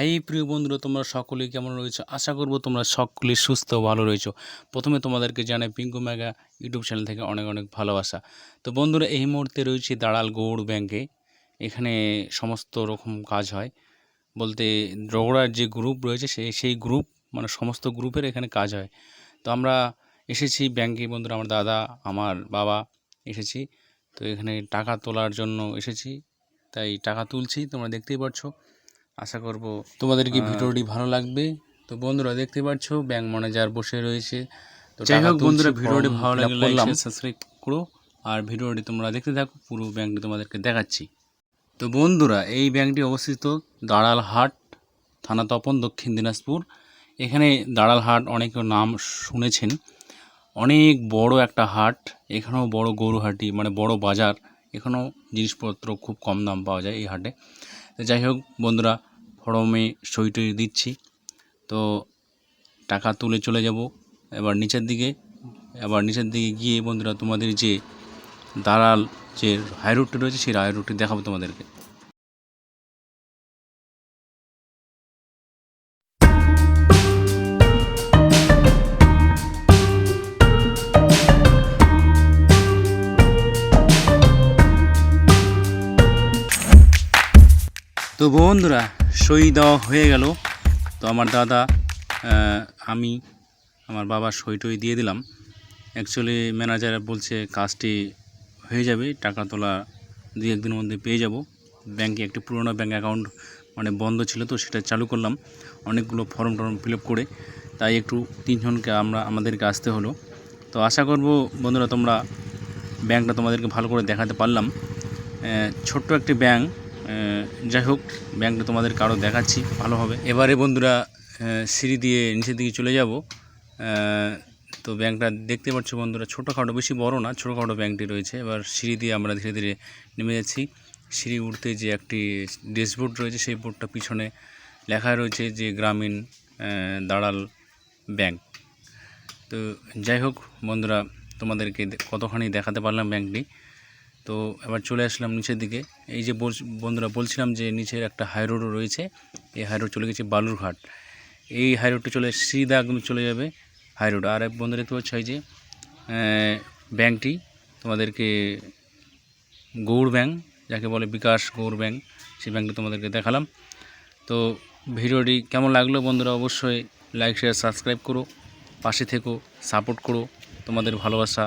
High প্রিয় বন্ধুরা, তোমরা সকলেই কেমন রয়েছো? আশা করব তোমরা সকলেই সুস্থ ভালো রয়েছো। প্রথমে তোমাদেরকে জানাই পিঙ্কু মেগা ইউটিউব চ্যানেল থেকে অনেক অনেক ভালোবাসা। তো বন্ধুরা, এই মুহূর্তে রয়েছে দাঁড়াল গৌড় ব্যাংকে। এখানে সমস্ত রকম কাজ হয়। বলতে রগড়ার যে গ্রুপ রয়েছে সেই সেই গ্রুপ মানে সমস্ত গ্রুপের এখানে কাজ হয়। তো আমরা এসেছি ব্যাংকে, বন্ধুরা, আমার দাদা, আমার বাবা এসেছি। তো এখানে টাকা তোলার জন্য এসেছি। তাই টাকা তুলছি, তোমরা দেখতেই পাচ্ছ আশা করব তোমাদের কি ভিডিওটি ভালো লাগবে? তো বন্ধুরা দেখতে পাচ্ছ ব্যাংক ম্যানেজার বসে রয়েছে। তো যাই হোক বন্ধুরা ভিডিওটি ভালো লাগলে লাইক সাবস্ক্রাইব করো। আর ভিডিওটি তোমরা দেখতে থাকো পুরো ব্যাংকটি তোমাদেরকে দেখাচ্ছি। তো বন্ধুরা এই ব্যাংকটি অবস্থিত দাঁড়ালহাট থানা তপন দক্ষিণ দিনাজপুর। এখানে দাঁড়ালহাট অনেক নাম শুনেছেন। অনেক বড় একটা হাট এখানেও বড় গরুহাটি মানে বড় বাজার। এখানেও জিনিসপত্র খুব কম দাম পাওয়া যায় এই হাটে। তো যাই হোক বন্ধুরা ফর্মে সই টই দিচ্ছি। তো টাকা তুলে চলে যাব। এবার নিচের দিকে, এবার নিচের দিকে গিয়ে বন্ধুরা তোমাদের যে দালাল যে হাই রুটটি রয়েছে, সেই হাই রুটটি দেখাবো তোমাদেরকে। তো বন্ধুরা সই দেওয়া হয়ে গেল। তো আমার দাদা আমি আমার বাবা সই টই দিয়ে দিলাম। অ্যাকচুয়ালি ম্যানেজার বলছে, কাজটি হয়ে যাবে, টাকা তোলা দুই একদিনের মধ্যে পেয়ে যাব। ব্যাংকে একটি পুরোনো ব্যাঙ্ক অ্যাকাউন্ট মানে বন্ধ ছিল তো সেটা চালু করলাম। অনেকগুলো ফর্ম টর্ম ফিল করে তাই একটু তিনজনকে আমরা, আমাদেরকে আসতে হলো। তো আশা করব বন্ধুরা, তোমরা ব্যাংকটা তোমাদেরকে ভালো করে দেখাতে পারলাম। ছোট্ট একটি ব্যাংক যাই হোক, ব্যাংকটা তোমাদের কারও দেখাচ্ছি, ভালো হবে। এবারে বন্ধুরা সিঁড়ি দিয়ে নিচের দিকে চলে যাব। তো ব্যাংকটা দেখতে পাচ্ছ বন্ধুরা, ছোটোখাটো, বেশি বড় না, ছোটোখাটো ব্যাংকটি রয়েছে। এবার সিঁড়ি দিয়ে আমরা ধীরে ধীরে নেমে যাচ্ছি। সিঁড়ি উঠতে যে একটি ড্যাশবোর্ড রয়েছে, সেই বোর্ডটা পিছনে লেখা রয়েছে যে গ্রামীণ দাঁড়াল ব্যাংক। তো যাই হোক বন্ধুরা, তোমাদেরকে কতখানি দেখাতে পারলাম ব্যাংকটি। তো এবার চলে আসলাম নিচের দিকে। এই যে বন্ধুরা বলছিলাম যে নিচের একটা হাই রোডও রয়েছে। এই হাই রোড চলে গেছে বালুরঘাট। এই হাই রোডটা চলে সিধা একদম চলে যাবে হাই রোড আর এক বন্ধুরা দেখতে পাচ্ছ যে ব্যাংকটি তোমাদেরকে গৌড় ব্যাংক যাকে বলে বিকাশ গৌড় ব্যাংক সেই ব্যাংকটি তোমাদেরকে দেখালাম। তো ভিডিওটি কেমন লাগল বন্ধুরা অবশ্যই লাইক শেয়ার সাবস্ক্রাইব করো। পাশে থেকো সাপোর্ট করো। তোমাদের ভালোবাসা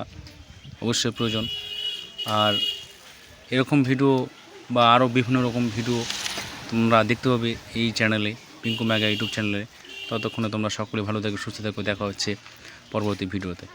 অবশ্যই প্রয়োজন। আর এরকম ভিডিও বা আরও বিভিন্ন রকম ভিডিও তোমরা দেখতে পাবে এই চ্যানেলে পিঙ্কু ম্যাগা ইউটিউব চ্যানেলে ততক্ষণে তোমরা সকলে ভালো থাকো, সুস্থ থাকো, দেখা হচ্ছে পরবর্তী ভিডিওতে